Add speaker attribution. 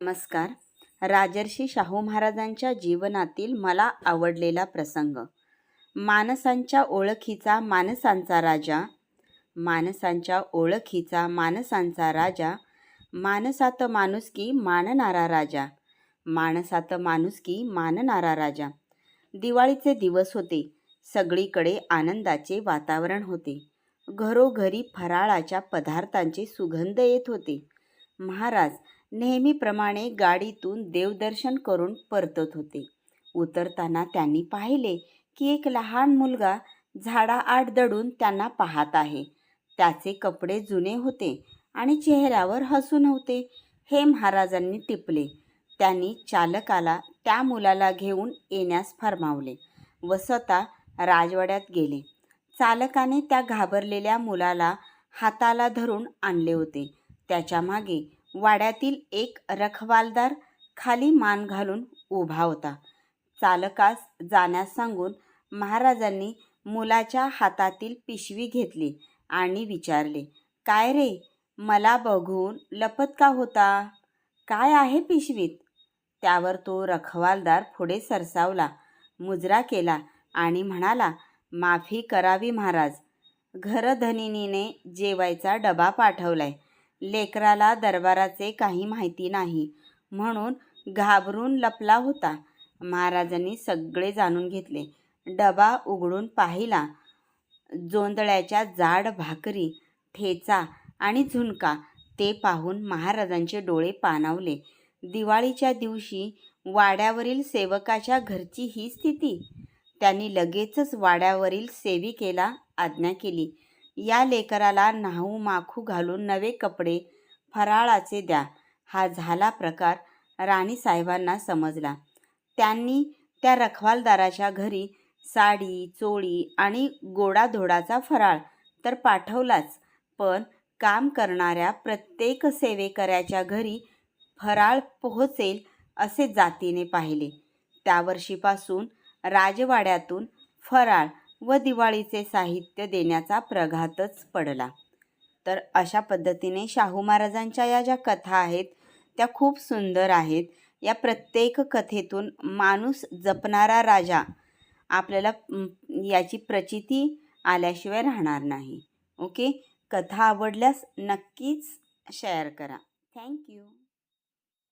Speaker 1: नमस्कार. राजर्षी शाहू महाराजांच्या जीवनातील मला आवडलेला प्रसंग. माणसांच्या ओळखीचा माणसांचा राजा माणसांच्या ओळखीचा माणसांचा राजा माणसात माणुसकी मानणारा राजा माणसात माणुसकी मानणारा राजा. दिवाळीचे दिवस होते सगळीकडे आनंदाचे वातावरण होते. घरोघरी फराळाच्या पदार्थांचे सुगंध येत होते. महाराज नेहमीप्रमाणे गाडीतून देवदर्शन करून परतत होते. उतरताना त्यांनी पाहिले की एक लहान मुलगा झाडाआड दडून त्यांना पाहत आहे. त्याचे कपडे जुने होते आणि चेहऱ्यावर हसू नव्हते. हे महाराजांनी टिपले. त्यांनी चालकाला त्या मुलाला घेऊन येण्यास फरमावले व स्वतः राजवाड्यात गेले. चालकाने त्या घाबरलेल्या मुलाला हाताला धरून आणले होते. त्याच्यामागे वाड्यातील एक रखवालदार खाली मान घालून उभा होता. चालकास जाण्यास सांगून महाराजांनी मुलाच्या हातातील पिशवी घेतली आणि विचारले काय रे मला बघून लपत का होता? काय आहे पिशवीत? त्यावर तो रखवालदार पुढे सरसावला मुजरा केला आणि म्हणाला माफी करावी महाराज. घरधनिनीने जेवायचा डबा पाठवलाय. लेकराला दरबाराचे काही माहिती नाही. म्हणून घाबरून लपला होता. महाराजांनी सगळे जाणून घेतले. डबा उघडून पाहिला. जोंदळ्याच्या जाड भाकरी ठेचा आणि झुणका ते पाहून महाराजांचे डोळे पाणावले. दिवाळीच्या दिवशी वाड्यावरील सेवकाच्या घरची ही स्थिती. त्यांनी लगेचच वाड्यावरील सेविकेला आज्ञा केली. या लेकराला न्हाऊ माखू घालून नवे कपडे फराळाचे द्या हा झाला प्रकार राणीसाहेबांना समजला. त्यांनी त्या रखवालदाराच्या घरी साडी चोळी आणि गोडाधोडाचा फराळ तर पाठवलाच पण काम करणाऱ्या प्रत्येक सेवेकऱ्याच्या घरी फराळ पोहोचेल असे जातीने पाहिले. त्या वर्षीपासून राजवाड्यातून फराळ व दिवाळीचे साहित्य देण्याचा प्रघातच पडला. तर अशा पद्धतीने शाहू महाराजांच्या या ज्या कथा आहेत त्या खूप सुंदर आहेत. या प्रत्येक कथेतून माणूस जपणारा राजा आपल्याला याची प्रचिती आल्याशिवाय राहणार नाही. ओके? कथा आवडल्यास नक्कीच शेअर करा. थँक्यू